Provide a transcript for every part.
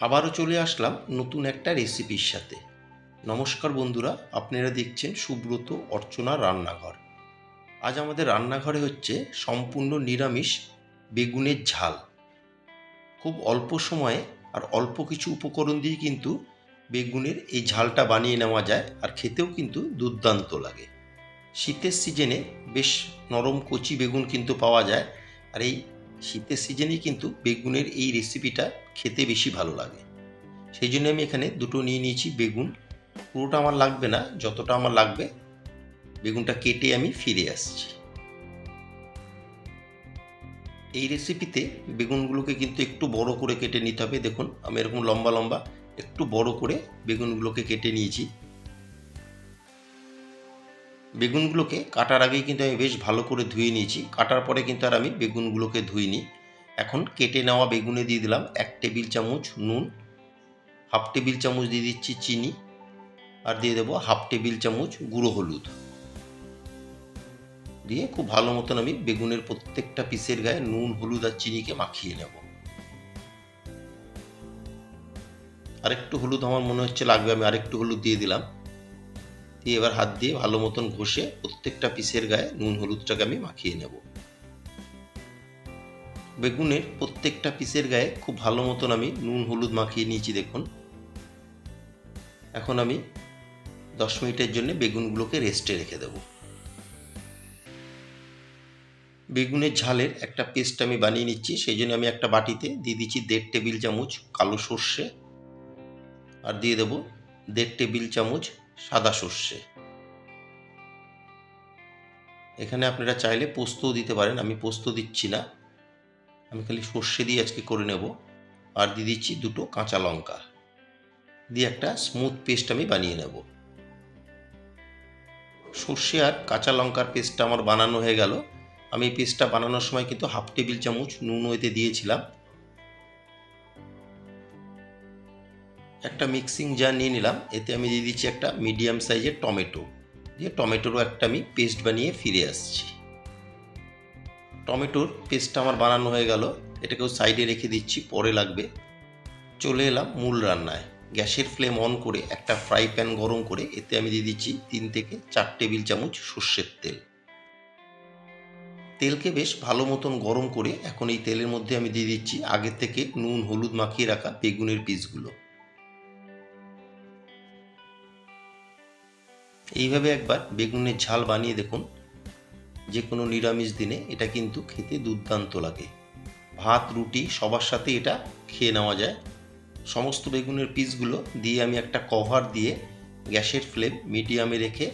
আবারও চলে আসলাম নতুন একটা রেসিপির সাথে। নমস্কার বন্ধুরা, আপনারা দেখছেন সুব্রত অর্চনা রান্নাঘর। আজ আমাদের রান্নাঘরে হচ্ছে সম্পূর্ণ নিরামিষ বেগুনের ঝাল। খুব অল্প সময়ে আর অল্প কিছু উপকরণ দিয়ে কিন্তু বেগুনের এই ঝালটা বানিয়ে নেওয়া যায় আর খেতেও কিন্তু দুর্দান্ত লাগে। শীতের সিজনে বেশ নরম কচি বেগুন কিন্তু পাওয়া যায় আর এই শীতের সিজনেই কিন্তু বেগুনের এই রেসিপিটা খেতে বেশি ভালো লাগে। সেই জন্য আমি এখানে দুটো নিয়ে নিয়েছি বেগুন। পুরোটা আমার লাগবে না, যতটা আমার লাগবে, বেগুনটা কেটে আমি ফিরে আসছি। এই রেসিপিতে বেগুনগুলোকে কিন্তু একটু বড় করে কেটে নিতে হবে। দেখুন, আমি এরকম লম্বা লম্বা একটু বড় করে বেগুনগুলোকে কেটে নিয়েছি। বেগুনগুলোকে কাটার আগেই কিন্তু আমি বেশ ভালো করে ধুয়ে নিয়েছি। কাটার পরে কিন্তু আর আমি বেগুনগুলোকে ধুইনি। এখন কেটে নেওয়া বেগুনে দিয়ে দিলাম এক টেবিল চামচ নুন, হাফ টেবিল চামচ দিয়ে দিচ্ছি চিনি আর দিয়ে দেবো হাফ টেবিল চামচ গুঁড়ো হলুদ। দিয়ে খুব ভালো মতন আমি বেগুনের প্রত্যেকটা পিসের গায়ে নুন, হলুদ আর চিনিকে মাখিয়ে নেব। আরেকটু হলুদ আমার মনে হচ্ছে লাগবে, আমি আরেকটু হলুদ দিয়ে দিলাম। দিয়ে এবার হাত দিয়ে ভালো মতন ঘষে প্রত্যেকটা পিসের গায়ে নুন, হলুদটাকে আমি মাখিয়ে নেব। বেগুনের প্রত্যেকটা পিসের গায়ে খুব ভালো মতন আমি নুন, হলুদ মাখিয়ে নিয়েছি, দেখুন। এখন আমি দশ মিনিটের জন্য বেগুনগুলোকে রেস্টে রেখে দেব। বেগুনের ঝালের একটা পেস্ট আমি বানিয়ে নিচ্ছি, সেই জন্য আমি একটা বাটিতে দিয়ে দিচ্ছি দেড় টেবিল চামচ কালো সর্ষে আর দিয়ে দেবো দেড় টেবিল চামচ সাদা সর্ষে। এখানে আপনারা চাইলে পোস্তও দিতে পারেন, আমি পোস্ত দিচ্ছি না। আমি খালি সর্ষে দিয়ে আজকে করে নেব। আর দিয়ে দিচ্ছি দুটো কাঁচা লঙ্কা। দিয়ে একটা স্মুথ পেস্ট আমি বানিয়ে নেব। সর্ষে আর কাঁচা লঙ্কার পেস্টটা আমার বানানো হয়ে গেল। আমি পেস্টটা বানানোর সময় কিন্তু হাফ টেবিল চামচ নুন এতে দিয়েছিলাম। একটা মিক্সিং জার নিয়ে নিলাম। এতে আমি দিয়ে দিচ্ছি একটা মিডিয়াম সাইজের টমেটো। দিয়ে টমেটোরও একটা আমি পেস্ট বানিয়ে ফিরে আসছি। টমেটোর পেস্টটা আমার বানানো হয়ে গেল। এটাকেও সাইডে রেখে দিচ্ছি, পরে লাগবে। চলে এলাম মূল রান্নায়। গ্যাসের ফ্লেম অন করে একটা ফ্রাই প্যান গরম করে এতে আমি দিয়ে দিচ্ছি তিন থেকে চার টেবিল চামচ সর্ষের তেল। তেলকে বেশ ভালো মতন গরম করে এখন এই তেলের মধ্যে আমি দিয়ে দিচ্ছি আগে থেকে নুন, হলুদ মাখিয়ে রাখা বেগুনের পিসগুলো। এইভাবে একবার বেগুনের ঝাল বানিয়ে দেখুন। যে কোনো নিরামিষ দিনে এটা কিন্তু খেতে দুর্দান্ত লাগে। ভাত, রুটি, সবার সাথে এটা খেয়ে নেওয়া যায়। সমস্ত বেগুনের পিসগুলো দিয়ে আমি একটা কভার দিয়ে গ্যাসের ফ্লেম মিডিয়ামে রেখে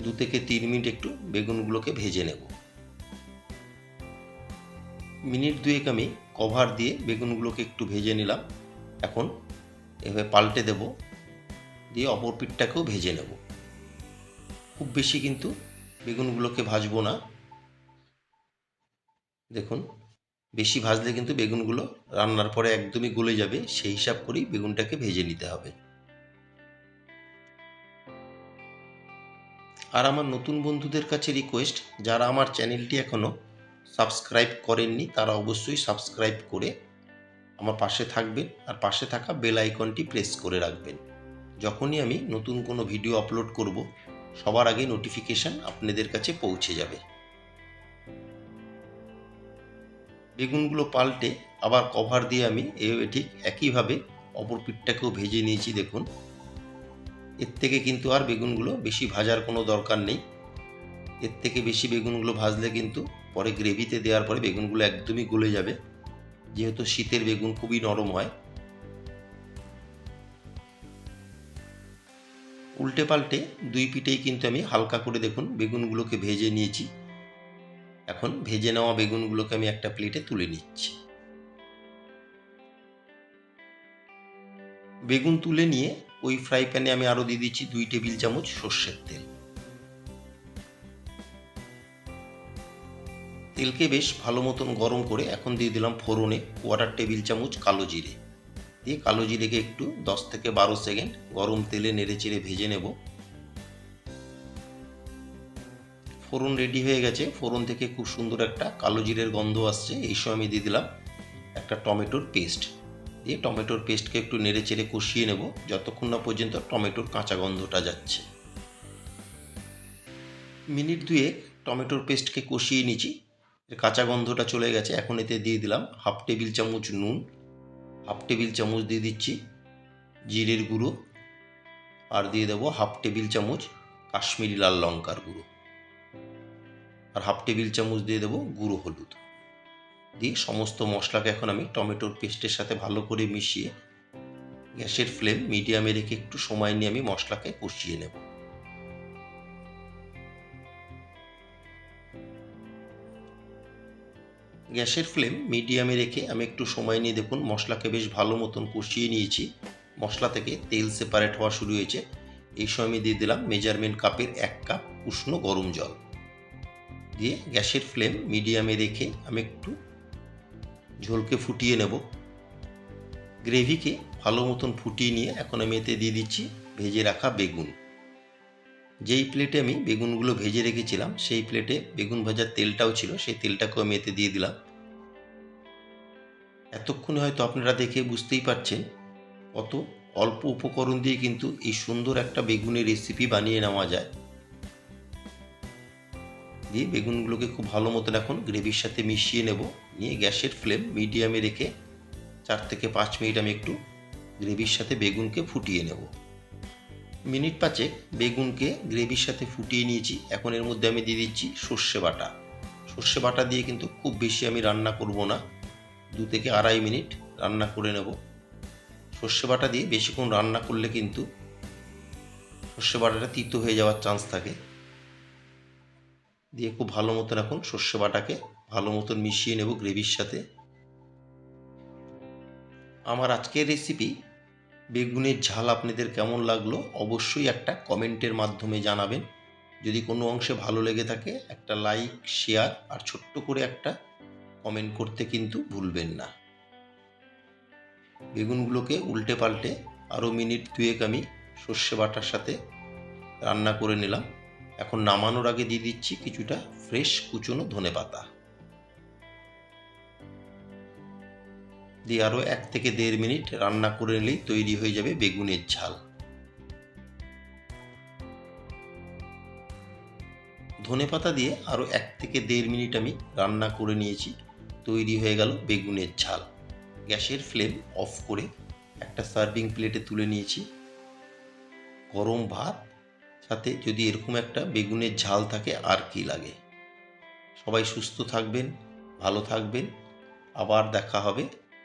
দু থেকে তিন মিনিট একটু বেগুনগুলোকে ভেজে নেব। মিনিট দুয়েক আমি কভার দিয়ে বেগুনগুলোকে একটু ভেজে নিলাম। এখন এভাবে পাল্টে দেব, দিয়ে অপর পিঠটাকেও ভেজে নেব। খুব বেশি কিন্তু বেগুনগুলোকে ভাজবো না। দেখুন, বেশি ভাজলে কিন্তু বেগুনগুলো রান্নার পরে একদমই গলে যাবে, সেই হিসাব করেই বেগুনটাকে ভেজে নিতে হবে। আর আমার নতুন বন্ধুদের কাছে রিকোয়েস্ট যারা আমার চ্যানেলটি এখনও সাবস্ক্রাইব করেননি, তারা অবশ্যই সাবস্ক্রাইব করে আমার পাশে থাকবেন আর পাশে থাকা বেল আইকনটি প্রেস করে রাখবেন। যখনই আমি নতুন কোনো ভিডিও আপলোড করব সবার আগে নোটিফিকেশান আপনাদের কাছে পৌঁছে যাবে। বেগুনগুলো পাল্টে আবার কভার দিয়ে আমি এভাবে ঠিক একইভাবে অপর পিঠটাকেও ভেজে নিয়েছি, দেখুন। এর থেকে কিন্তু আর বেগুনগুলো বেশি ভাজার কোনো দরকার নেই। এর থেকে বেশি বেগুনগুলো ভাজলে কিন্তু পরে গ্রেভিতে দেওয়ার পরে বেগুনগুলো একদমই গলে যাবে। যেহেতু শীতের বেগুন খুবই নরম হয় উল্টে পাল্টে দুই পিঠেই কিন্তু আমি হালকা করে দেখুন বেগুনগুলোকে ভেজে নিয়েছি। এখন ভেজে নেওয়া বেগুনগুলোকে আমি একটা প্লেটে তুলে নিচ্ছি। বেগুন তুলে নিয়ে ওই ফ্রাই প্যানে আমি আরও দিয়ে দিচ্ছি দুই টেবিল চামচ সর্ষের তেল। তেলকে বেশ ভালো মতন গরম করে এখন দিয়ে দিলাম ফোড়নে কোয়াটার টেবিল চামচ কালো জিরে। দিয়ে কালো জিরেকে একটু দশ থেকে বারো সেকেন্ড গরম তেলে নেড়ে চেড়ে ভেজে নেব। ফোড়ন রেডি হয়ে গেছে। ফোড়ন থেকে খুব সুন্দর একটা কালো জিরের গন্ধ আসছে। এই সময় আমি দিয়ে দিলাম একটা টমেটোর পেস্ট। দিয়ে টমেটোর পেস্টকে একটু নেড়ে চেড়ে কষিয়ে নেব। যতক্ষণ না পর্যন্ত টমেটোর কাঁচা গন্ধটা যাচ্ছে। মিনিট দুয়েক টমেটোর পেস্টকে কষিয়ে নিচ্ছি। কাঁচা গন্ধটা চলে গেছে। এখন এতে দিয়ে দিলাম হাফ টেবিল চামচ নুন। হাফ টেবিল চামচ দিয়ে দিচ্ছি, জিরের গুঁড়ো, আর দিয়ে দেবো হাফ টেবিল চামচ কাশ্মীরি লাল লঙ্কার গুঁড়ো। আর হাফ টেবিল চামচ দিয়ে দেবো গুঁড়ো হলুদ। দিয়ে সমস্ত মশলাকে এখন আমি টমেটোর পেস্টের সাথে ভালো করে মিশিয়ে গ্যাসের ফ্লেম মিডিয়ামে রেখে একটু সময় নিয়ে আমি মশলাকে কষিয়ে নেব। গ্যাসের ফ্লেম মিডিয়ামে রেখে আমি একটু সময় নিয়ে দেখুন, মশলাকে বেশ ভালো মতন কষিয়ে নিয়েছি। মশলা থেকে তেল সেপারেট হওয়া শুরু হয়েছে। এই সময় আমি দিয়ে দিলাম মেজারমেন্ট কাপের এক কাপ উষ্ণ গরম জল। দিয়ে গ্যাসের ফ্লেম মিডিয়ামে রেখে আমি একটু ঝোলকে ফুটিয়ে নেব। গ্রেভিকে ভালো মতন ফুটিয়ে নিয়ে এখন আমি এতে দিয়ে দিচ্ছি ভেজে রাখা বেগুন। যেই প্লেটে আমি বেগুনগুলো ভেজে রেখেছিলাম, সেই প্লেটে বেগুন ভাজার তেলটাও ছিল, সেই তেলটাকেও আমি এতে দিয়ে দিলাম। এতক্ষণে হয়তো আপনারা দেখে বুঝতেই পারছেন কত অল্প উপকরণ দিয়ে কিন্তু এই সুন্দর একটা বেগুনের রেসিপি বানিয়ে নেওয়া যায়। দিয়ে বেগুনগুলোকে খুব ভালো মতন এখন গ্রেভির সাথে মিশিয়ে নেব। নিয়ে গ্যাসের ফ্লেম মিডিয়ামে রেখে চার থেকে পাঁচ মিনিট আমি একটু গ্রেভির সাথে বেগুনকে ফুটিয়ে নেব। মিনিট পাঁচেক বেগুনকে গ্রেভির সাথে ফুটিয়ে নিয়েছি। এখন এর মধ্যে আমি দিয়ে দিচ্ছি সর্ষে বাটা। সর্ষে বাটা দিয়ে কিন্তু খুব বেশি আমি রান্না করব না। দু থেকে আড়াই মিনিট রান্না করে নেব। সর্ষে বাটা দিয়ে বেশিক্ষণ রান্না করলে কিন্তু সর্ষে বাটাটা তিতো হয়ে যাওয়ার চান্স থাকে। দিয়ে খুব ভালো মতন এখন সর্ষে বাটাকে ভালো মতন মিশিয়ে নেব গ্রেভির সাথে। আমার আজকের রেসিপি বেগুনের ঝাল আপনাদের কেমন লাগল অবশ্যই একটা কমেন্টের মাধ্যমে জানাবেন। যদি কোনো অংশে ভালো লেগে থাকে, একটা লাইক, শেয়ার আর ছোট্ট করে একটা কমেন্ট করতে কিন্তু ভুলবেন না। বেগুনগুলোকে উল্টে পাল্টে আরও মিনিট দুয়েক আমি সর্ষে বাটার সাথে রান্না করে নিলাম। এখন নামানোর আগে দিয়ে দিচ্ছি কিছুটা ফ্রেশ কুচনো ধনে পাতা দিয়ে আরও এক থেকে দেড় মিনিট রান্না করে নিলেই তৈরি হয়ে যাবে বেগুনের ঝাল। ধনে পাতা দিয়ে আরও এক থেকে দেড় মিনিট আমি রান্না করে নিয়েছি, তৈরি হয়ে গেল বেগুনের ঝাল। গ্যাসের ফ্লেম অফ করে একটা সার্ভিং প্লেটে তুলে নিয়েছি। গরম ভাত, সাথে যদি এরকম একটা বেগুনের ঝাল থাকে আর কি লাগে। সবাই সুস্থ থাকবেন, ভালো থাকবেন। আবার দেখা হবে